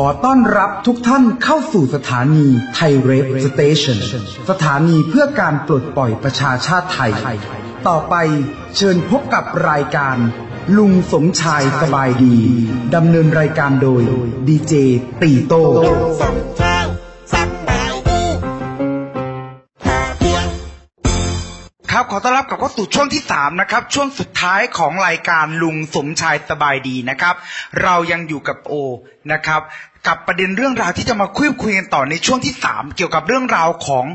ขอต้อนรับทุกท่านเข้าสู่สถานีไทยเรฟสเตชันสถานีเพื่อการปลดปล่อยประชาชาติไทย ต่อไปเชิญพบกับรายการ ลุงสมชายสบายดี ดำเนินรายการโดยดีเจตีโต้สมชายสบ ครับ ขอต้อนรับกับเข้าสู่ช่วงที่สามนะครับ ช่วงสุดท้ายของรายการลุงสมชายสบายดีนะครับ เรายังอยู่กับโอนะครับ กับประเด็นเรื่องราวที่จะมาคุยคุยกันต่อในช่วงที่สามเกี่ยวกับเรื่องราวของ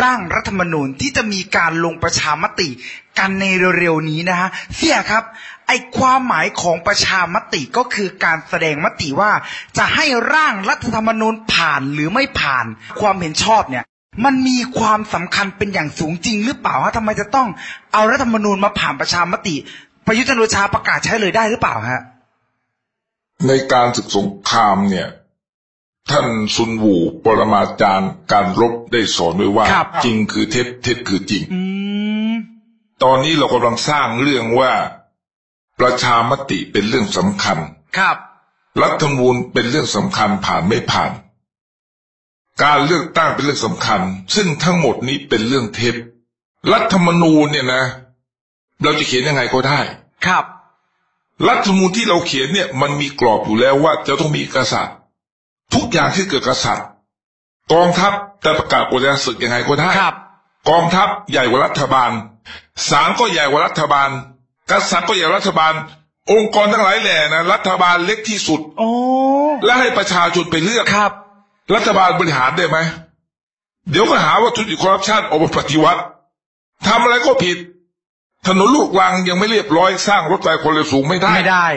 ร่างรัฐธรรมนูญที่จะมีการลงประชามติกันในเร็วๆนี้นะฮะเสี่ยครับไอความหมายของประชามติก็คือการแสดงมติว่า จะให้ร่างรัฐธรรมนูญผ่านหรือไม่ผ่านความเห็นชอบเนี่ย มันมีความสำคัญเป็นอย่างสูงจริงหรือเปล่าฮะทำไมจะต้องเอารัฐธรรมนูญมาผ่านประชามติ ประยุทธ์จันทร์โอชาประกาศใช้เลยได้หรือเปล่าฮะ ในการศึกสงครามเนี่ย ท่านซุนวูปรมาจารย์การรบได้สอนไว้ว่าครับจริงคือเท็จเท็จคือจริงอืมตอนนี้เรากำลังสร้างเรื่องว่า ประชามติเป็นเรื่องสำคัญ ครับ รัฐธรรมนูญเป็นเรื่องสำคัญผ่านไม่ผ่าน การเลือกตั้งเป็นเรื่องสำคัญ ซึ่งทั้งหมดนี้เป็นเรื่องเท็จรัฐธรรมนูญเนี่ยนะ เราจะเขียนยังไงก็ได้ ครับ รัฐธรรมนูญที่เราเขียนเนี่ย มันมีกรอบอยู่แล้วว่าจะต้องมีกษัตริย์ ทุกอย่างที่เกิดกษัตริย์ กองทัพจะประกาศกฎการศึกยังไงก็ได้ครับ กองทัพใหญ่กว่ารัฐบาลศาลก็ใหญ่กว่ารัฐบาล กษัตริย์ก็ใหญ่กว่ารัฐบาล องค์กรทั้งหลายแหล่นะรัฐบาลเล็กที่สุดโอ้และให้ประชาชนไปเลือกครับ รัฐบาลบริหารได้ไหม เดี๋ยวก็หาว่าทุจริตคอร์รัปชันออกมาปฏิวัติทำอะไรก็ผิด ถนนลูกรังยังไม่เรียบร้อยสร้างรถไฟความเร็วสูงไม่ได้ไม่ได้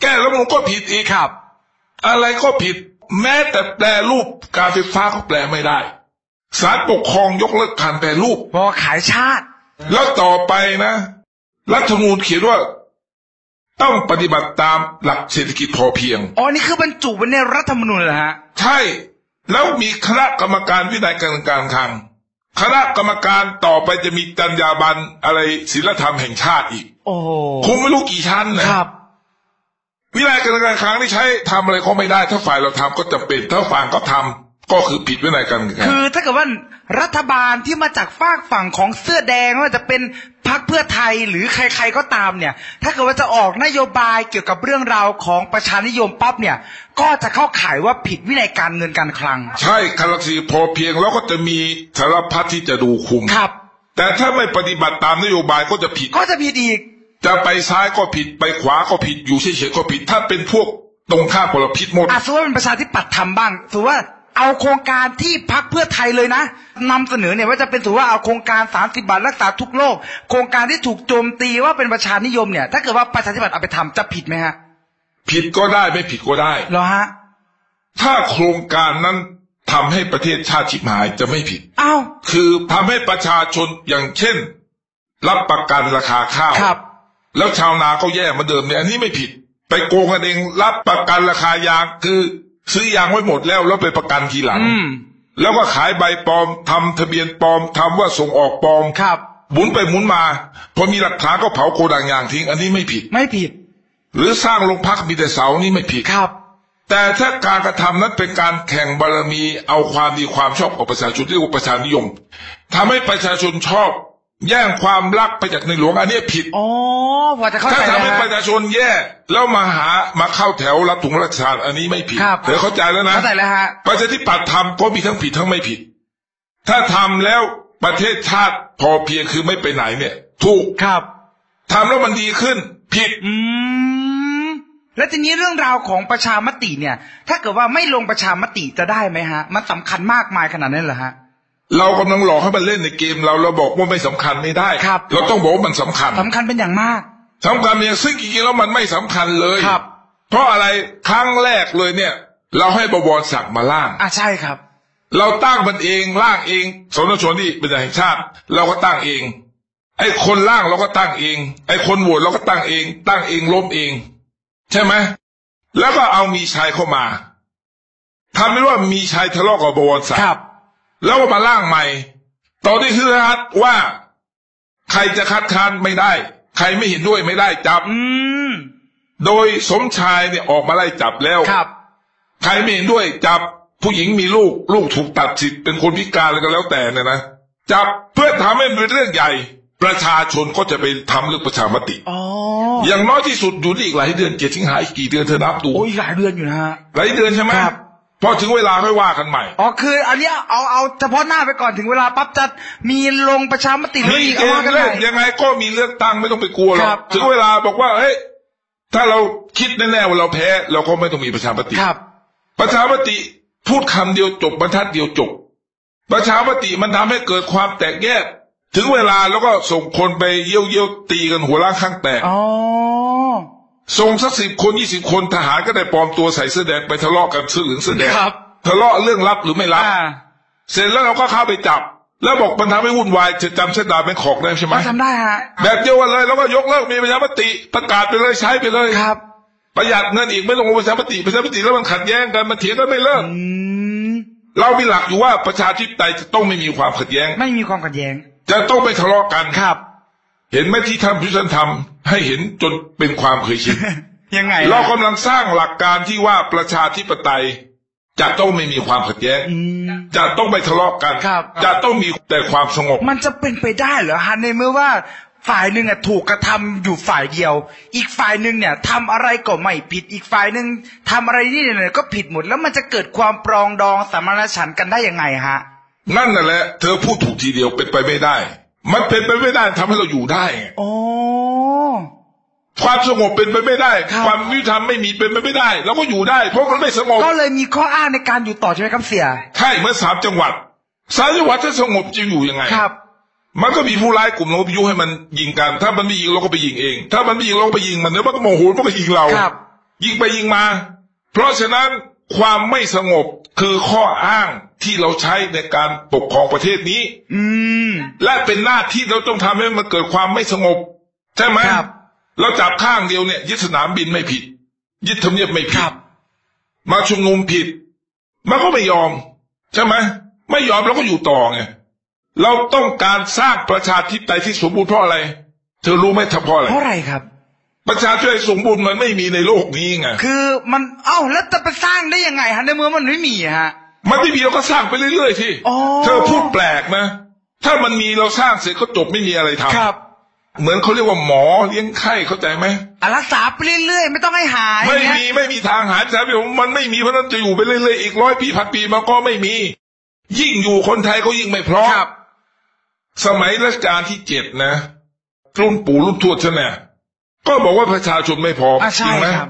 แก้แล้วมันก็ผิดอีกครับ อะไรก็ผิด แม้แต่แปลรูปการไฟฟ้าก็แปลไม่ได้ศาลปกครองยกเลิกการแปลรูปเพราะว่าขายชาติ แล้วต่อไปนะ รัฐธรรมนูญเขียนว่า ต้องปฏิบัติตามหลักเศรษฐกิจพอเพียง อ๋อ นี่คือบรรจุไว้ในรัฐธรรมนูญเหรอฮะ ใช่ แล้วมีคณะกรรมการวินัยการการคลัง คณะกรรมการต่อไปจะมีจรรยาบรรณอะไรศีลธรรมแห่งชาติอีก โอ้โหคงไม่รู้กี่ชั้นนะครับ วินัยการการคลังที่ใช้ทำอะไรก็ไม่ได้ ถ้าฝ่ายเราทำก็จะเป็น ถ้าฝ่ายก็ทำ ก็คือผิดวินัยการคลังคือถ้าเกิดว่ารัฐบาลที่มาจากฝากฝั่งของเสื้อแดงไม่ว่าจะเป็นพรรคเพื่อไทยหรือใคร ๆก็ตามเนี่ย ถ้าเกิดว่าจะออกนโยบายเกี่ยวกับเรื่องราวของประชานิยมปั๊บเนี่ย ก็จะเข้าข่ายว่าผิดวินัยการเงินการคลัง ใช่คณะสีพอเพียงแล้วก็จะมีสารพัดที่จะดูคุมครับ แต่ถ้าไม่ปฏิบัติตามนโยบายก็จะผิดก็จะผิดอีก จะไปซ้ายก็ผิดไปขวาก็ผิดอยู่เฉยๆก็ผิด ถ้าเป็นพวกตรงข้ามพลพิษหมดอะสมมติว่าเป็นประชาธิปัตย์ทำบ้างสมมติว่า เอาโครงการที่พักเพื่อไทยเลยนะนำเสนอเนี่ยว่าจะเป็นถือว่าเอาโครงการ 30 บาทรักษาทุกโรคโครงการที่ถูกโจมตีว่าเป็นประชานิยมเนี่ย ถ้าเกิดว่าประชาธิปัตย์เอาไปทำจะผิดไหมฮะ ผิดก็ได้ไม่ผิดก็ได้เหรอฮะ ถ้าโครงการนั้นทำให้ประเทศชาติชิบหายจะไม่ผิดอ้าวคือทำให้ประชาชนอย่างเช่น รับประกันราคาข้าวครับ แล้วชาวนาก็แย่เหมาเดิมเนี่ยอันนี้ไม่ผิด ไปโกงกันเองรับประกันราคายางคือ ซื้อยางไว้หมดแล้วแล้วไปประกันทีหลังอืมแล้วก็ขายใบปลอมทำทะเบียนปลอมทำว่าส่งออกปลอมครับหมุนไปหมุนมา พอมีหลักฐานก็เผาโกดังยางทิ้ง อันนี้ไม่ผิด ไม่ผิด หรือสร้างโรงพักมีแต่เสานี่ไม่ผิดครับ แต่ถ้าการกระทำนั้นเป็นการแข่งบารมีเอาความดีความชอบของประชาชนที่เรียกว่าประชานิยมทำให้ประชาชนชอบ แย่งความรักไปจากในหลวงอันนี้ผิดอ๋อพอจะเข้าถ้าใจทำแล้วให้ฮะประชาชนแย่แล้วมาหามาเข้าแถวรับถุงราชทานอันนี้ไม่ผิดครับเดี๋ยวเข้าใจแล้วนะเข้าใจแล้วฮะประชาธิปัตย์ทำก็มีทั้งผิดทั้งไม่ผิด ถ้าทำแล้วประเทศชาติพอเพียงคือไม่ไปไหนเนี่ย ถูกครับทำแล้วมันดีขึ้น ผิด อืมแล้วทีนี้เรื่องราวของประชามติเนี่ย ถ้าเกิดว่าไม่ลงประชามติจะได้ไหมฮะ มันสำคัญมากมายขนาดนั้นเหรอฮะ เรากำลังหลอกให้มันเล่นในเกม เราเราบอกว่าไม่สำคัญไม่ได้ครับเราต้องบอกว่ามันสำคัญสำคัญเป็นอย่างมากสำคัญเนี่ยซึ่งจริงๆแล้วมันไม่สำคัญเลยครับ เพราะอะไรครั้งแรกเลยเนี่ย เราให้บวรศักดิ์มาล่างอะใช่ครับ เราตั้งมันเองร่างเองสนชนที่เป็นแห่งชาติ เราก็ตั้งเอง ไอ้คนร่างเราก็ตั้งเอง ไอ้คนโหวตเราก็ตั้งเอง ตั้งเองล้มเอง ใช่ไหมแล้วก็เอามีชัยเข้ามาทำให้ว่ามีชัยทะเลาะกับบวรศักคดิ์รับ แล้วก็มาร่างใหม่ ตอนนี้คือรัฐว่า ใครจะคัดค้านไม่ได้ ใครไม่เห็นด้วยไม่ได้จับอืมโดยสมชายเนี่ยออกมาไล่จับแล้วครับ ใครไม่เห็นด้วยจับผู้หญิงมีลูก ลูกถูกตัดสิทธิ์เป็นคนพิการอะไรก็แล้วแต่เนี่ยนะจับเพื่อทำให้มันเป็นเรื่องใหญ่ ประชาชนก็จะไปทำเรื่องประชามติอ๋ออย่างน้อยที่สุดอยู่นี่อีกหลายเดือนเจ็ดสิงหาอีกกี่เดือนเธอนับดูโอ้ยหลายเดือนอยู่นะฮะหลายเดือนใช่ไหมครับ พอถึงเวลาค่อยว่ากันใหม่ อ๋อคือ อันเนี้ยเอาเอาเฉพาะหน้าไปก่อนถึงเวลาปั๊บจะมีลงประชามติหรือมีอีกเกเอาว่าณกันฑ์ใหเล่ม่นยังไงก็มีเลือกตั้งไม่ต้องไปกลัวหรอครักบถึงเวลาบอกว่าเฮ้ยถ้าเราคิดแน่ๆว่าเราแพ้ เราก็ไม่ต้องมีประชามติครับ ประชามติพูดคำเดียวจบบรรทัดเดียวจบ ประชามติมันทำให้เกิดความแตกแยก ถึงเวลาแล้วก็ส่งคนไปเยี่ยวเยี่ยวๆตีกันหัวล้างข้างแตกอ๋อ ส่งสักสิบคนยี่สิบคนทหารก็ได้ปลอมตัวใส่เสื้อแดงไปทะเลาะกันเสื้อเหลืองเสื้อแดงครับ ทะเลาะเรื่องลับหรือไม่ลับอ่าเสร็จแล้วเราก็เข้าไปจับ แล้วบอกมันทำให้วุ่นวายจะจำเส้นดาวเป็นขอกได้ใช่ไหมมาทำได้ฮะแบบเดียวกันเลยแล้วก็ยกเลิกมีประชามติประกาศไปเลยใช้ไปเลยครับ ประหยัดเงินอีกไม่ต้องลงประชามติประชามติแล้วมันขัดแย้งกันมันเถียงกันไม่เลิกอืมเรามีหลักอยู่ว่าประชาธิปไตยจะต้องไม่มีความขัดแย้ง ไม่มีความขัดแย้ง จะต้องไม่ทะเลาะกันครับ เห็นไหมที่ท่านพิชันทำให้เห็นจนเป็นความเคยชินยังไง เรากำลังสร้างหลักการที่ว่าประชาธิปไตยจะต้องไม่มีความขัดแย้งอืมจะต้องไม่ทะเลาะกันครับจะต้องมีแต่ความสงบ มันจะเป็นไปได้เหรอฮะในเมื่อว่าฝ่ายหนึ่งอะถูกกระทำอยู่ฝ่ายเดียว อีกฝ่ายหนึ่งเนี่ยทำอะไรก็ไม่ผิด อีกฝ่ายหนึ่งทำอะไรนี่เนี่ยก็ผิดหมด แล้วมันจะเกิดความปรองดองสมานฉันท์กันได้ยังไงฮะ นั่นน่ะแหละ เธอพูดถูกทีเดียวเป็นไปไม่ได้ มันเป็นไปไม่ได้ทำให้เราอยู่ได้ไงโอ้ความสงบเป็นไปไม่ได้ครับความยุติธรรมไม่มีเป็นไปไม่ได้เราก็อยู่ได้ เพราะมันไม่สงบ ก็เลยมีข้ออ้างในการอยู่ต่อใช่ไหมครับเสีย ใช่เหมื่อนสามจังหวัดสามจังหวัดถ้าสงบจะอยู่ยังไงครับ มันก็มีผู้ร้ายกลุ่มเราไปยุให้มันยิงกัน ถ้ามันไม่ยิงเราก็ไปยิงเอง ถ้ามันไม่ยิงเราก็ไปยิงมันเดี๋ยวมันก็โมโหมันก็ยิงเราครับ ยิงไปยิงมา เพราะฉะนั้นความไม่สงบคือข้ออ้าง ที่เราใช้ในการปกครองประเทศนี้ อืม และเป็นหน้าที่เราต้องทำให้มันเกิดความไม่สงบ ใช่ไหมครับเราจับข้างเดียวเนี่ยยึดสนามบินไม่ผิด ยึดทำเนียบไม่คผิรัดบมาชุมนุมผิด มันก็ไม่ยอม ใช่ไหมไม่ยอมเราก็อยู่ต่อไงเราต้องการสร้างประชาธิปไตยที่สมบูรณ์เพราะอะไร เธอรู้ไหมถ้าเพราะอะไรเพราะอะไรครับ ประชาธิปไตยสมบูรณ์มันไม่มีในโลกนี้ไงคือมันเอ้าแล้วจะไปสร้างได้ยังไงฮะในเมื่อมันไม่มีฮะ มันไม่มีเราก็สร้างไปเรื่อยๆที่อ๋อ เธอพูดแปลกนะ ถ้ามันมีเราสร้างเสร็จก็จบไม่มีอะไรทำครับเหมือนเขาเรียกว่าหมอเลี้ยงไข้เข้าใจไหมอะรักษาไปเรื่อยๆ ไม่ต้องให้หายไม่อย่างมีเงี้ยไม่มีทางหายสาเหตุมันไม่มีเพราะฉะนั้นจะอยู่ไปเรื่อยๆอีกร้อยปีพันปีมันก็ไม่มี ยิ่งอยู่คนไทยก็ยิ่งไม่พร้อมครับสมัยรัชกาลที่เจ็ดนะรุ่นปู่รุ่นทวดฉันเนี่ยก็บอกว่าประชาชนไม่พร้อมอะจใช่ริงไหมครับ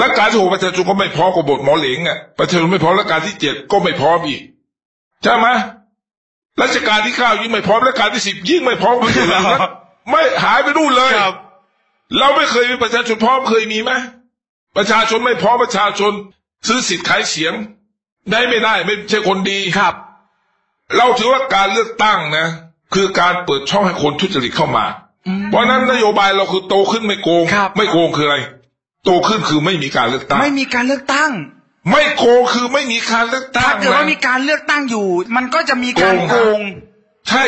รัชกาลที่หกประชาชนก็ไม่พร้อมกับบทหมอเหลงอะประชาชนไม่พร้อมรัชกาลที่เจ็ดก็ไม่พร้อมอีกใช่ไหมรัชกาลที่เก้ายิ่งไม่พร้อมรัชกาลที่สิบยิ่งไม่พร้อมกันเลยนะไม่หายไปนู่นเลยครับเราไม่เคยมีประชาชนพร้อมเคยมีไหมประชาชนไม่พร้อมประชาชนซื้อสิทธิ์ขายเสียง ได้ไม่ได้ไม่ใช่คนดีครับ เราถือว่าการเลือกตั้งนะ คือการเปิดช่องให้คนทุจริตเข้ามาอืมเพราะฉะนั้นนโยบายเราคือโตขึ้นไม่โกงครับไม่โกงคืออะไร โตขึ้นคือไม่มีการเลือกตั้ง ไม่มีการเลือกตั้ง ไม่โกงคือไม่มีการเลือกตั้ถ้างเกิดว่ามีนะการเลือกตั้งอยู่ มันก็จะมีการโกงโกงใช่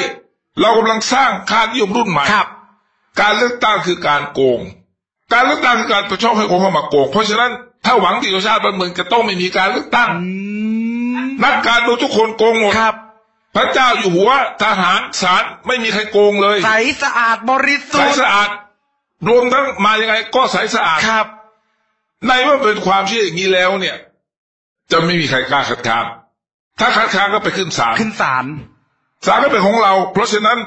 เรากำลังสร้างค่านิยมรุ่นใหม่ครับ การเลือกตั้งคือการโกง การเลือกตั้งคือการประช่องให้คนเข้ามาโกง เพราะฉะนั้นถ้าหวังดีต่อชาติบ้านเมืองจะต้องไม่มีการเลือกตั้งอืมนักการเมืองทุกคนโกงหมดครับพระเจ้าอยู่หัวทหารศาลไม่มีใครโกงเลยใสสะอาดบริสุใสทธิ์สะอาด รวมทั้งมายังไงก็ใสสะอาดครับ ในเมื่อเป็นความเชื่ออย่างนี้แล้วเนี่ย จะไม่มีใครกล้าคัดค้านถ้าคัดค้านก็ไปขึ้นศาลขึ้นศาลศาลก็เป็นของเรา เพราะฉะนั้น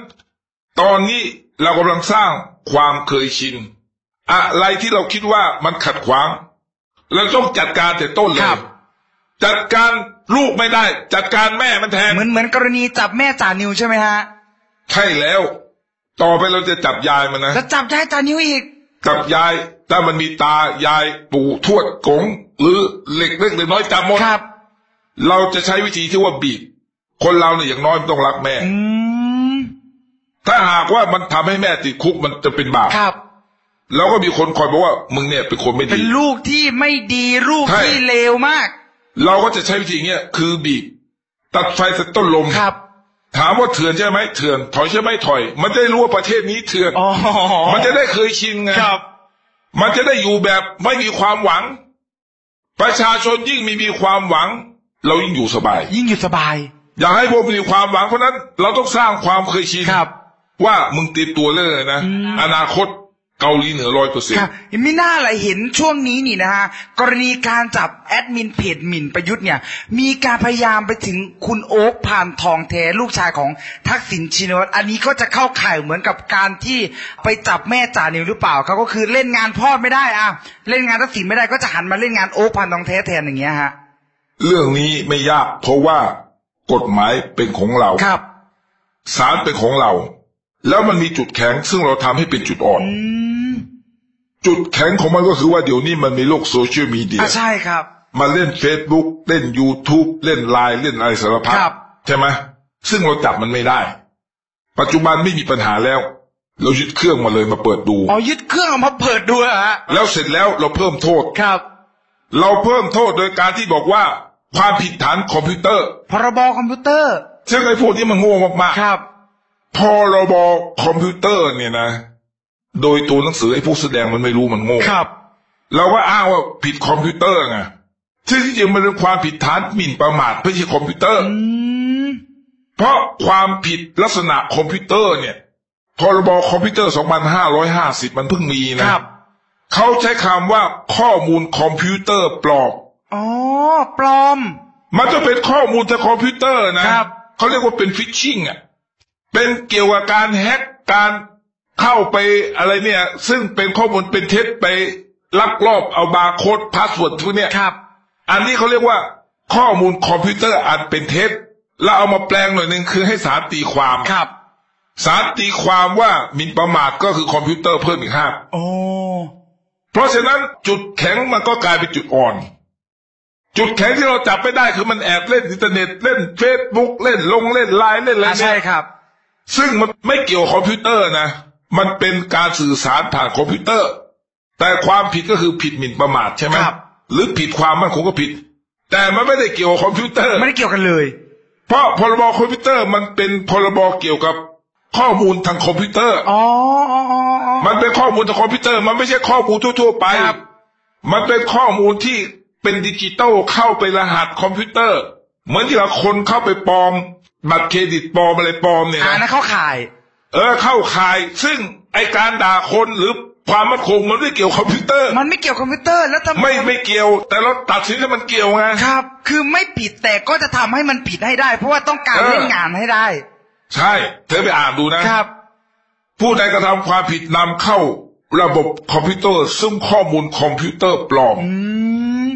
ตอนนี้เรากำลังสร้างความเคยชินอะไรที่เราคิดว่ามันขัดขวางเราต้องจัดการแต่ต้นเลครัยบจัดการลูกไม่ได้ จัดการแม่มันแทนเหมือนเหมือนกรณีจับแม่จ่านิวใช่ไหมฮะ ใช่แล้ว ต่อไปเราจะจับยายมันนะแล้วจับได้จ่านิวอีก กับยาย ถ้ามันมีตายายปู่ทวดกงหรือเหล็กเล็กหรือน้อยจับหมดครับ เราจะใช้วิธีที่ว่าบีบ คนเราเนี่ยอย่างน้อยมันต้องรักแม่อืมถ้าหากว่ามันทำให้แม่ติดคุกมันจะเป็นบาปครับแล้วก็มีคนคอยบอกว่ามึงเนี่ยเป็นคนไม่เป็ดีนลูกที่ไม่ดีลูกใช่ที่เลวมาก เราก็จะใช้วิธีเนี้ยคือบีบ ตัดไฟแต่ต้นลมครับ ถามว่าเถื่อนใช่ไหมเถื่อนถอยใช่ไหมถอย มันจะได้รู้ว่าประเทศนี้เถื่อนอ๋อมันจะได้เคยชินไงครับมันจะได้อยู่แบบไม่มีความหวัง ประชาชนยิ่งมีมีความหวัง เรายิ่งอยู่สบาย ยิ่งอยู่สบาย อยากให้พวกมีความหวังเพราะฉะนั้น เราต้องสร้างความเคยชินครับว่ามึงเตรียมตัวเลยนะ อนาคต เกาหลีเหนือร้อยเปอร์เซ็นครัต์บไม่น่าอะไรเห็นช่วงนี้นี่นะฮะกรณีการจับแอดมินเพจหมิ่นประยุทธ์เนี่ย มีการพยายามไปถึงคุณโอ๊คผ่านทองแท้ลูกชายของทักษิณชินวัตรอันนี้ก็จะเข้าข่ายเหมือนกับการที่ไปจับแม่จ่านิวหรือเปล่าเขาก็คือเล่นงานพ่อไม่ได้อะเล่นงานทักษิณไม่ได้ก็จะหันมาเล่นงานโอ๊คผ่านทองแท้แทนอย่างเงี้ยฮะเรื่องนี้ไม่ยากเพราะว่ากฎหมายเป็นของเราครับศาลเป็นของเรา แล้วมันมีจุดแข็งซึ่งเราทำให้เป็นจุดอ่อนอืมจุดแข็งของมันก็คือว่าเดี๋ยวนี้มันมีโลกโซเชียลมีเดียอะใช่ครับมาเล่น Facebook เล่น YouTube เล่นไลน์เล่นอะไรสารพัดครับใช่ไหมซึ่งเราจับมันไม่ได้ ปัจจุบันไม่มีปัญหาแล้ว เรายึดเครื่องมาเลยมาเปิดดูอ๋อยึดเครื่องเอามาเปิดดูเหรอฮะแล้วเสร็จแล้วเราเพิ่มโทษครับ เราเพิ่มโทษโดยการที่บอกว่าความผิดฐานคอมพิวเตอร์ พรบคอมพิวเตอร์ซึ่งไอ้พวกที่มันโง่มากครับๆ พรบคอมพิวเตอร์เนี่ยนะ โดยตัวหนังสือไอ้พวกแสดงมันไม่รู้มันโง่ครับ เราก็อ้างว่าผิดคอมพิวเตอร์ไงซึ่งที่จริงมันเป็นความผิดฐานหมิ่นประมาทไม่ใช่คอมพิวเตอร์อืมเพราะความผิดลักษณะคอมพิวเตอร์เนี่ยพรบคอมพิวเตอร์ 2550 มันเพิ่งมีนะครับเขาใช้คำว่าข้อมูลคอมพิวเตอร์ปลอมอ๋อ ปลอม มันจะเป็นข้อมูลทางคอมพิวเตอร์นะครับเขาเรียกว่าเป็นฟิชชิงอะ เป็นเกี่ยวกับการแฮ็กการเข้าไปอะไรเนี่ย ซึ่งเป็นข้อมูลเป็นเท็จไปลักลอบเอาบาร์โค้ดพาสเวิร์ดพวกเนี้ยครับ อันนี้เขาเรียกว่า ข้อมูลคอมพิวเตอร์อันเป็นเท็จแล้วเอามาแปลงหน่อยหนึ่งคือให้ศาลตีความครับศาลตีความว่าหมิ่นประมาทก็คือคอมพิวเตอร์เพิ่มอีกห้าโอ้เพราะฉะนั้นจุดแข็งมันก็กลายเป็นจุดอ่อน จุดแข็งที่เราจับไม่ได้คือมันแอบเล่นอินเทอร์เน็ตเล่นเฟซบุ๊กเล่นลงเล่นไลน์เล่นอะไรอะเนี่ใช่ยครับ ซึ่งมันไม่เกี่ยวกับคอมพิวเตอร์นะ มันเป็นการสื่อสารผ่านคอมพิวเตอร์ แต่ความผิดก็คือผิดหมิ่นประมาทใช่ไหมครับหรือผิดความมั่นคงก็ผิด แต่มันไม่ได้เกี่ยวกับคอมพิวเตอร์ ไม่ได้เกี่ยวกันเลย เพราะพรบคอมพิวเตอร์มันเป็นพรบเกี่ยวกับข้อมูลทางคอมพิวเตอร์อ๋ออ๋ออ๋ออ๋อมันเป็นข้อมูลทางคอมพิวเตอร์ มันไม่ใช่ข้อมูลทั่ว ๆ ไปครับมันเป็นข้อมูลที่เป็นดิจิตอลเข้าไปรหัสคอมพิวเตอร์ เหมือนที่เราคนเข้าไปปลอม บัตรเครดิตปลอมอะไรปลอมเนี่ยอ่านะนะเข้าข่าย เออเข้าข่าย ซึ่งไอการด่าคนหรือความมั่นคงมันไม่เกี่ยวคอมพิวเตอร์ มันไม่เกี่ยวกับคอมพิวเตอร์แล้วทำไม่ไม่เกี่ยว แต่เราตัดสินให้มันเกี่ยวไง ครับ คือไม่ผิดแต่ก็จะทำให้มันผิดให้ได้ เพราะว่าต้องการเออ เล่นงานให้ได้ ใช่ เธอไปอ่านดูนะ ครับ ผู้ใดกระทำความผิดนำเข้าระบบคอมพิวเตอร์ ซึ่งข้อมูลคอมพิวเตอร์ปลอม อืม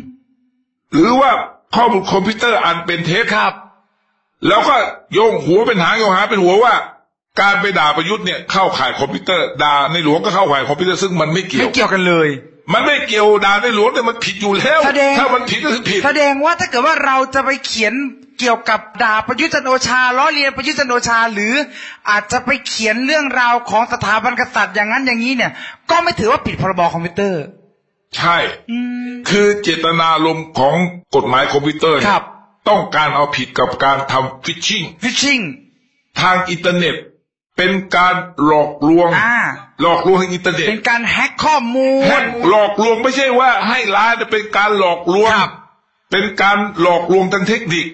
หรือว่าข้อมูลคอมพิวเตอร์อันเป็นเท็จครับ แล้วก็โยงหัวเป็นหางโยงหางเป็นหัวว่า การไปด่าประยุทธ์เนี่ยเข้าข่ายคอมพิวเตอร์ด่าในหลวงก็เข้าข่ายคอมพิวเตอร์ซึ่งมันไม่เกี่ยไม่วเกี่ยวกันเลย มันไม่เกี่ยวด่าในหลวงแต่มันผิดอยู่แล้วแสดงถ้ามันผิดก็คือผิด แสดงว่าถ้าเกิดว่าเราจะไปเขียนเกี่ยวกับด่าประยุทธ์จันทร์โอชาล้อเลียนประยุทธ์จันทร์โอชา หรืออาจจะไปเขียนเรื่องราวของสถาบันกษัตริย์อย่างนั้นอย่างนี้เนี่ย ก็ไม่ถือว่าผิดพรบคอมพิวเตอร์ ใช่อืมคือเจตนารมณ์ของกฎหมายคอมพิวเตอร์เนี่ยครับ ต้องการเอาผิดกับการทำฟิชชิงฟิชชิงทางอินเทอร์เน็ต เป็นการหลอกลวง อ่า หลอกลวงทางอินเทอร์เน็ตเป็นการแฮ็กข้อมูล แฮกหลอกลวงไม่ใช่ว่าให้ร้ายแต่เป็นการหลอกลวง ครับ เป็นการหลอกลวงทางเทคนิค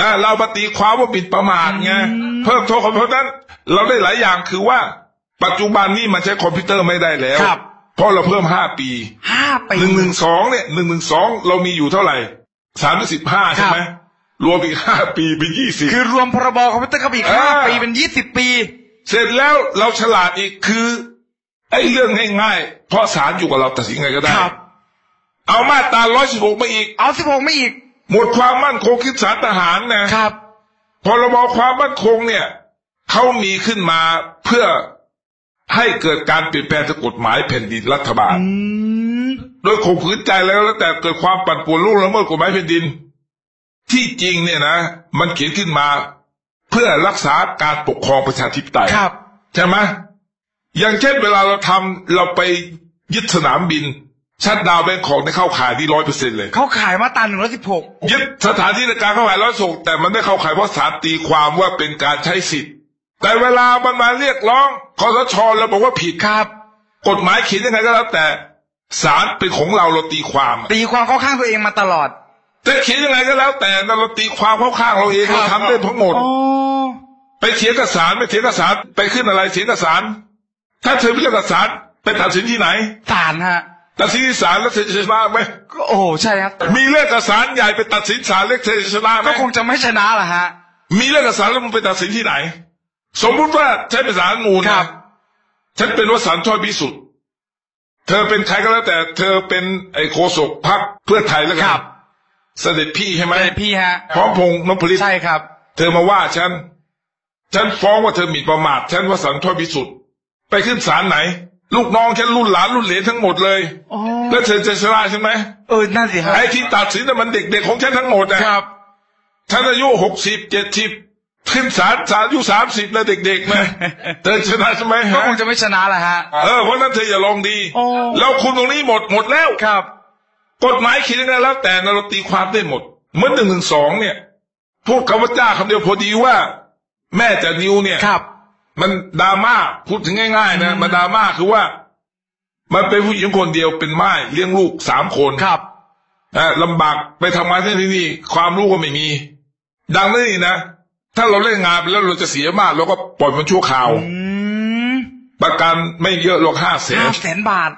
นะเราปฏิความว่าบิดประมาทไงเพิ่มโทษเพราะฉะนั้น เราได้หลายอย่างคือว่า ปัจจุบันนี้มันใช้คอมพิวเตอร์ไม่ได้แล้วครับ เพราะเราเพิ่มห้าปี ห้าปี หนึ่งหนึ่งสองเนี่ยหนึ่งหนึ่งสองเรามีอยู่เท่าไหร่สามสิบห้าใช่ไหมครับ รวมอีกห้าปีเป็นยี่สิบคือรวมพรบคอมพิวเตอร์เข้าไปอีกอ่าห้าปีเป็นยี่สิบปี เสร็จแล้วเราฉลาดอีกคือไอ้เรื่องง่ายๆ เพราะศาลอยู่กับเราตัดสินไงก็ได้ครับเอามาตราร้อยสิบหกมาอีก เอาสิบหกไม่อีก หมดความมั่นคงคิดสารทหารนะครับ พรบความมั่นคงเนี่ยเขามีขึ้นมาเพื่อให้เกิดการเปลี่ยนแปลงทางกฎหมายแผ่นดินรัฐบาลอืมโดยข่มขืนใจแล้วแล้วแต่เกิดความปั่นป่วนล่วงละเมิดกฎหมายแผ่นดิน ที่จริงเนี่ยนะ มันเขียนขึ้นมา เพื่อรักษาการปกครองประชาธิปไตยครับใช่ไหมอย่างเช่นเวลาเราทำเราไปยึดสนามบินชัดดาวน์แบงคอกในเข้าขายที่ร้อยเปอร์เซ็นเลยเขาขายมาตราหนึ่งร้อยสิบหกยึดสถานที่ในการเข้าขายร้อยส่งแต่มันไม่เข้าขายเพราะศาลตีความว่าเป็นการใช้สิทธิ์ แต่เวลามันมาเรียกร้องคอสชเราบอกว่าผิดครับ กฎหมายเขียนยังไงก็แล้วแต่ศาลเป็นของเราเราตีความอะตีความเข้าข้างตัวเองมาตลอด จะเขียนยังไงก็แล้ว แต่นะเราตีความเข้าข้างเราเองเราทำได้ทั้งหมดอ๋อไปเถียงกับศาลไปเถียงกับศาลไปขึ้นอะไรเถียงกับศาลถ้าเธอไม่เลือกกับศาลไปตัดสินที่ไหนศาลฮะตัดสินที่ศาลแล้วเธอจะชนะไหมก็โอ้ใช่ครับ มีเรื่องกับศาลใหญ่ไปตัดสินศาลเล็กเธอจะชนะไหมก็คงจะไม่ชนะล่ะฮะ มีเรื่องกับศาลแล้วมึงไปตัดสินที่ไหน สมมุติว่าฉันเป็นศาลนูนครันะบฉันเป็นวสันต์ชอยพิสุทธิ์เธอเป็นใครก็แล้วแต่ เธอเป็นไอ้โฆษกพรรคเพื่อไทยแล้วกัครันบ เสด็จพี่ใช่ไหมไม่พี่ฮะ พร้อมพงษ์นพลิตใช่ครับ เธอมาว่าฉัน ฉันฟ้องว่าเธอหมิ่นประมาทฉันว่าสันทอพิสุทธิ์ไปขึ้นศาลไหน ลูกน้องฉันรุ่นหลานรุ่นเหลนทั้งหมดเลยอ๋อแล้วเธอจะชนะใช่ไหมเออนั่นสิฮะไอ้ที่ตัดสินน่ะมันเด็กๆของฉันทั้งหมดนะครับฉันอายุหกสิบเจ็ดสิบขึ้นศาลศาลอายุสามสิบนะเด็กๆนะเธอชนะใช่ไหมก็ฮะคงจะไม่ชนะล่ะฮะเออเพราะฉะนั้นเธออย่าลองดีโอ้แล้วคุณตรงนี้หมดหมดแล้วครับ กฎหมายเขียนยังไงแล้วแต่เราตีความได้หมดเหมื่อนหนึ่งหนึ่งสองเนี่ย พูดคำว่าจ้าคำเดียวพอดีว่า แม่จะนิวเนี่ยครับ มันดราม่าพูดถึงง่าย ๆ นะมันดราม่าคือว่า มันเป็นผู้หญิงคนเดียวเป็นม่ายเลี้ยงลูกสามคนครับอ่าลำบากไปทำงานที่นี่ ความรู้ก็ไม่มี ดังนั้นนี่นะถ้าเราเล่นงานไปแล้วเราจะเสียมากเราก็ปล่อยมันชั่วคราวอืมประกันไม่เยอะหรอกห้าแสนห้าแสนบาท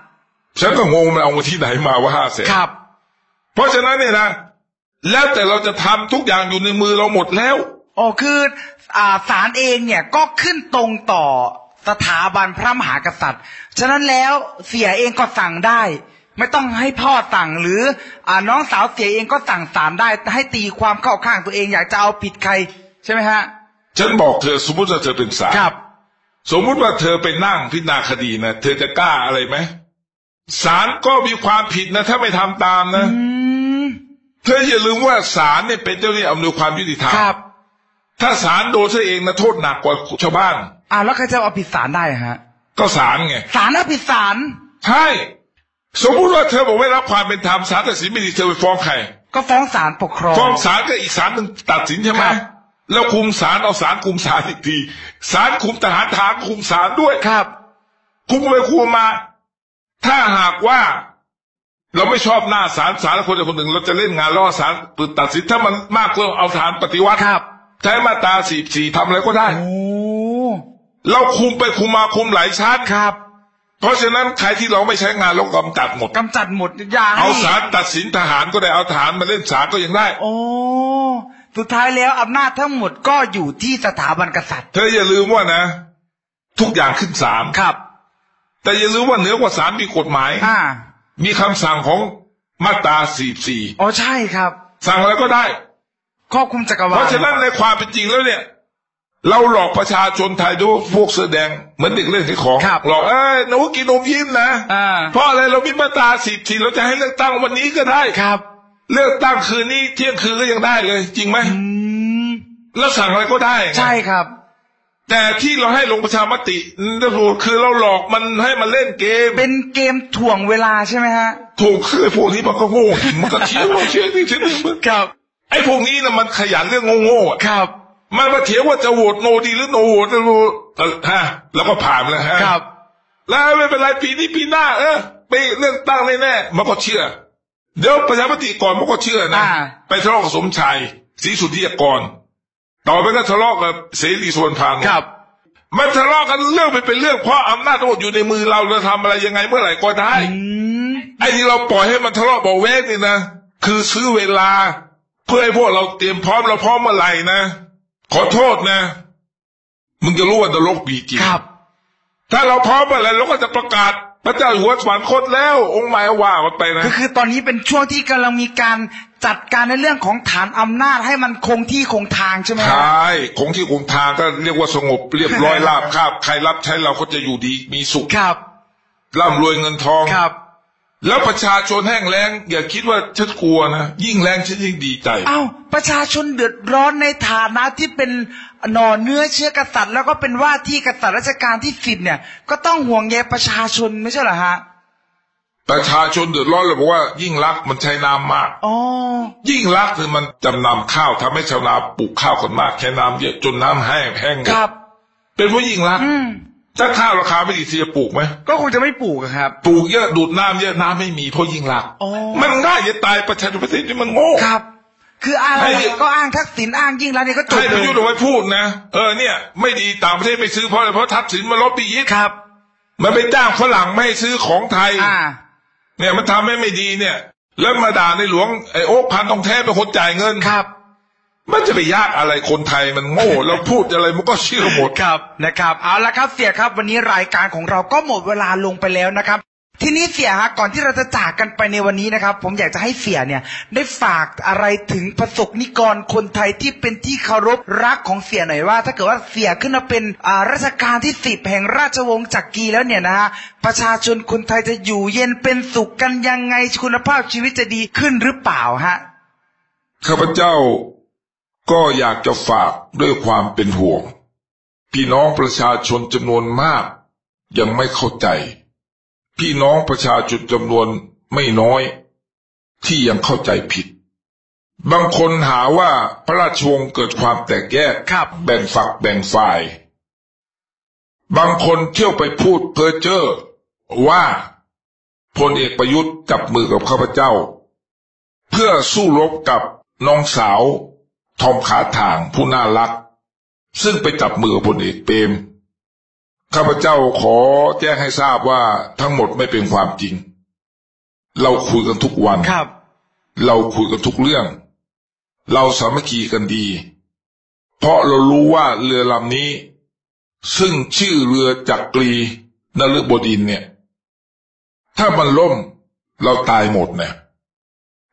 ฉันก็งงมันเอามาที่ไหนมาว่าห้าแสนครับ เพราะฉะนั้นเนี่ยนะแล้วแต่เราจะทำทุกอย่างอยู่ในมือเราหมดแล้วอ๋อคืออ่าศาลเองเนี่ยก็ขึ้นตรงต่อสถาบันพระมหากษัตริย์ ฉะนั้นแล้วเสียเองก็สั่งได้ ไม่ต้องให้พ่อสั่งหรืออ่าน้องสาวเสียเองก็สั่งศาลได้ ให้ตีความเข้าข้างตัวเองอยากจะเอาผิดใคร ใช่ไหมฮะ ฉันบอกเธอสมมติว่าเธอเป็นศาลครับ สมมุติว่าเธอไปนั่งพิจารณาคดีนะเธอจะกล้าอะไรไหม ศาลก็มีความผิดนะ ถ้าไม่ทำตามนะอืมเธออย่าลืมว่าศาลเนี่ยเป็นเจ้าหน้าที่อำนวยความยุติธรรมครับถ้าศาลโดนซะเองนะโทษหนักกว่าชาวบ้านอ่าแล้วใครจะเอาผิดศาลได้ฮะ ก็ศาลไงศาลเอาผิดศาลใช่สมมุติว่าเธอบอกไม่รับความเป็นธรรมศาลตัดสินไม่ดีเธอไปฟ้องใครก็ฟ้องศาลปกครองฟ้องศาลก็อีกศาลหนึ่งตัดสินใช่ไหมครับแล้วคุมศาลเอาศาลคุมศาลอีกทีศาลคุมทหารทหารคุมศาลด้วยครับ คุมไปคุมมา ถ้าหากว่าเราไม่ชอบหน้าศาลศาลคนใดคนหนึ่ง เราจะเล่นงานล่อศาลตัดสินถ้ามันมากเกินเอาฐานปฏิวัติครับ ใช้มาตราสี่สี่ทำอะไรก็ได้โอ้เราคุมไปคุมมาคุมหลายชั้นครับ เพราะฉะนั้นใครที่เราไม่ใช้งานเรากำจัดหมดกำจัดหมดอย่าให้เอาศาลตัดสินทหารก็ได้เอาทหารมาเล่นศาลก็ยังได้ โอ้สุดท้ายแล้วอำนาจทั้งหมดก็อยู่ที่สถาบันกษัตริย์ เธออย่าลืมว่านะ ทุกอย่างขึ้นศาลครับ แต่อย่าลืมว่าเหนือกว่าศาลมีกฎหมายอ่า มีคำสั่งของมาตราสี่สี่อ๋อใช่ครับ สั่งอะไรก็ได้ ครอบคลุมจักรวาลเพราะฉะนั้นในความเป็นจริงแล้วเนี่ย เราหลอกประชาชนไทยด้วยพวกเสื้อแดงเหมือนเด็กเล่นขายของครับ หลอกเอ้ยหนูกินนมยิ้มนะ อ่าเพราะอะไรเรามีมาตราสิบสี่เราจะให้เลือกตั้งวันนี้ก็ได้ ครับเลือกตั้งคืนนี้เที่ยงคืนก็ยังได้เลย จริงไหมอืมแล้วสั่งอะไรก็ได้ไงใช่ครับ แต่ที่เราให้ลงประชามตินั่นคือเราหลอกมันให้มันเล่นเกม เป็นเกมถ่วงเวลาใช่ไหมฮะ ถูกคือไอ้พวกนี้มันก็โง่มันก็เถียงเราเถียงนี่เถียงนี่ครับ ไอ้พวกนี้นะมันขยันเรื่องโง่ๆอะครับ มันมาเถียงว่าจะโหวตโนดีหรือโนโหวตจะโหวตเออฮะแล้วก็ผ่านแล้วฮะครับ แล้วไม่เป็นไรปีนี้ปีหน้า เออไปเลือกตั้งแน่ๆมันก็เชื่อ เดี๋ยวประชามติก่อนมันก็เชื่อนะอ่าไปทะเลาะกับสมชายศรีสุทธิยากร ต่อไปก็ทะเลาะกับเสรีสุวรรณพานครับมันทะเลาะกันเรื่องไปเป็นเรื่องเพราะอำนาจทั้งหมดอยู่ในมือเราเราทำอะไรยังไงเมื่อไหร่ก็ได้อืมไอ้ที่เราปล่อยให้มันทะเลาะเบาะแวกนี่นะคือซื้อเวลา เพื่อให้พวกเราเตรียมพร้อมเราพร้อมเมื่อไหร่นะ ขอโทษนะ มึงจะรู้ว่านรกปีจริงครับถ้าเราพร้อมเมื่อไหร่เราก็จะประกาศ พระเจ้าอยู่หัวสวรรคตแล้ว องค์ใหม่ว่ากันไปนะก็คือตอนนี้เป็นช่วงที่กำลังมีการจัดการในเรื่องของฐานอำนาจให้มันคงที่คงทางใช่ไหมใชฮะ่คงที่คงทางก็เรียกว่าสงบเรียบร้อยราบคาบใครรับใช้เราก็จะอยู่ดีมีสุขครับร่ำรวยเงินทองครับ แล้วประชาชนแห้งแล้งอย่าคิดว่าฉันกลัวนะ ยิ่งแรงฉันยิ่งดีใจอ้าวประชาชนเดือดร้อนในฐานะที่เป็นหน่อเนื้อเชื้อกษัตริย์ แล้วก็เป็นว่าที่กษัตริย์รัชกาลที่สิบเนี่ย ก็ต้องห่วงใยประชาชนไม่ใช่เหรอฮะประชาชนเดือดร้อนเลยบอกว่า ยิ่งรักษณ์มันใช้น้ำมากอ๋อยิ่งรักษณ์คือมันจำนำข้าวทำให้ชาวนาปลูกข้าวกันมากใช้น้ำเยอะจนน้ำแห้งแห้งหมดครับ เป็นเพราะยิ่งรักษณ์อืม ถ้าข้าวราคาไม่ดีเสียปลูกไหมก็คงจะไม่ปลูกอะครับ ปลูกเยอะดูดน้ำเยอะน้ำไม่มีเพราะยิงหลักษณ์อ๋อ มันง่ายจะตายประชาธิปไตยนี่มันโง่ ครับ คืออะไรให้ ก็อ้างทักษิณอ้างยิ่งแล้วเนี่ยก็จบให้เลประยยุทธ์เอาไว้พูดนะ เออเนี่ย ไม่ดีต่างประเทศไม่ซื้อเพราะอะไรเพราะทักษิณมาลบปียิดครับ มันไปจ้างฝรั่งไม่ให้ซื้อของไทย อ่า เนี่ยมันทำให้ไม่ดีเนี่ย แล้วมาด่าในหลวงไอ้โอ๊คพันทองแท้เป็นคนจ่ายเงิน ครับ มันจะไปยากอะไรคนไทยมันโง่แล้วพูดอะไรมันก็เชื่อหมดครับนะครับเอาละครับเสียครับวันนี้รายการของเราก็หมดเวลาลงไปแล้วนะครับ ทีนี้เสียฮะก่อนที่เราจะจากกันไปในวันนี้นะครับ ผมอยากจะให้เสียเนี่ย ได้ฝากอะไรถึงประสบนิกรคนไทยที่เป็นที่เคารพรักของเสียหน่อยว่า ถ้าเกิดว่าเสียขึ้นมาเป็นอ่ารัชกาลที่สิบแห่งราชวงศ์จักรีแล้วเนี่ยนะฮะประชาชนคนไทยจะอยู่เย็นเป็นสุขกันยังไงคุณภาพชีวิตจะดีขึ้นหรือเปล่าฮะข้าพเจ้า ก็อยากจะฝากด้วยความเป็นห่วง พี่น้องประชาชนจำนวนมาก ยังไม่เข้าใจ พี่น้องประชาชนจำนวนไม่น้อย ที่ยังเข้าใจผิด บางคนหาว่าพระราชวงศ์เกิดความแตกแยกครับแบ่งฝักแบ่งฝ่าย บางคนเที่ยวไปพูดเพ้อเจ้อว่าพลเอกประยุทธ์จับมือกับข้าพเจ้า เพื่อสู้รบกับน้องสาว ทอมขาถ่างผู้น่ารัก ซึ่งไปจับมือกับพลเอกเปรมข้าพเจ้าขอแจ้งให้ทราบว่าทั้งหมดไม่เป็นความจริง เราคุยกันทุกวันครับ เราคุยกันทุกเรื่อง เราสามัคคีกันดี เพราะเรารู้ว่าเรือลำนี้ ซึ่งชื่อเรือจักรีนฤบดินเนี่ย ถ้ามันล่มเราตายหมดเนี่ย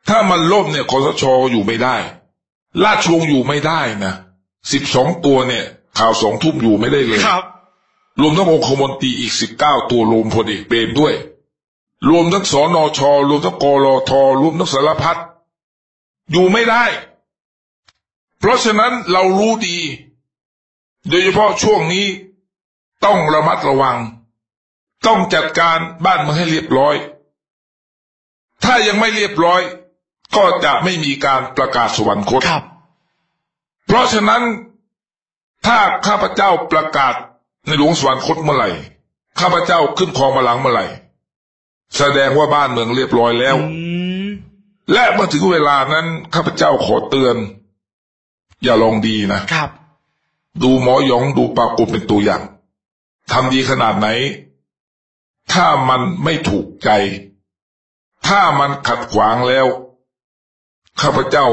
ถ้ามันล่มเนี่ยคอสชอยู่ไม่ได้ ราชวงศ์อยู่ไม่ได้นะสิบสองตัวเนี่ย ข่าวสองทุ่มอยู่ไม่ได้เลยครับ รวมทั้งองคมนตรีอีกสิบเก้าตัวรวมพลเอกเปรมด้วย รวมทั้งสนชรวมทั้งกรทรวมทั้งสารพัดอยู่ไม่ได้ เพราะฉะนั้นเรารู้ดี โดยเฉพาะช่วงนี้ต้องระมัดระวัง ต้องจัดการบ้านเมืองให้เรียบร้อย ถ้ายังไม่เรียบร้อย ก็จะไม่มีการประกาศสวรรคตครับ เพราะฉะนั้นถ้าข้าพเจ้าประกาศในหลวงสวรรคตเมื่อไหร่ข้าพเจ้าขึ้นครองบัลลังก์เมื่อไหร่ แสดงว่าบ้านเมืองเรียบร้อยแล้วอืมและเมื่อถึงเวลานั้นข้าพเจ้าขอเตือน อย่าลองดีนะครับ ดูหมอหยองดูปากุลเป็นตัวอย่างทำดีขนาดไหน ถ้ามันไม่ถูกใจ ถ้ามันขัดขวางแล้ว ข้าพเจ้า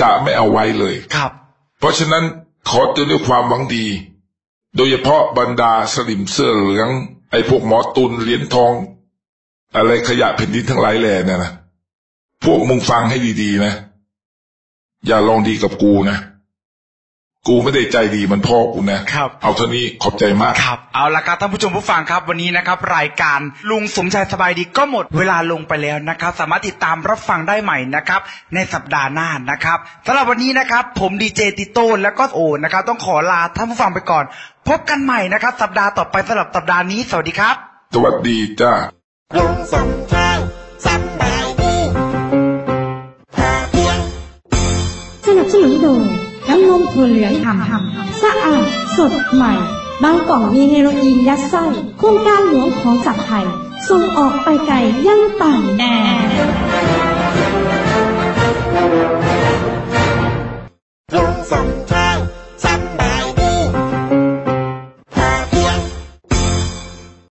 จะไม่เอาไว้เลยครับ เพราะฉะนั้นขอเตือนด้วยความหวังดี โดยเฉพาะบรรดาสลิมเสื้อเหลือง ไอ้พวกหมอตุนเหรียญทอง อะไรขยะแผ่นดินทั้งหลายแหล่เนี่ยนะพวกมึงฟังให้ดีๆนะ อย่าลองดีกับกูนะ กูไม่ได้ใจดีเหมันพ่อกูนะครับ เอาเท่านี้ขอบใจมากครับ เอาละครับท่านผู้ชมผู้ฟังครับวันนี้นะครับ รายการลุงสมชายสบายดีก็หมดเวลาลงไปแล้วนะครับ สามารถติดตามรับฟังได้ใหม่นะครับ ในสัปดาห์หน้านะครับสำหรับวันนี้นะครับ ผมดีเจติโต้แล้วก็โอนะครับ ต้องขอลาท่านผู้ฟังไปก่อน พบกันใหม่นะครับ สัปดาห์ต่อไปสำหรับสัปดาห์นี้ สวัสดีครับ สวัสดีจ้าลุงสมชายสำบายดีพอเพียงสนับสนุนโดย น้ำนมถั่วเหลืองหำหำสะอาดสดใหม่ บางกล่องมีเฮโรอีนยัดไส้โครงการหลวงของสัตว์ไทย ส่งออกไปไกลยังต่างแดนลุงสม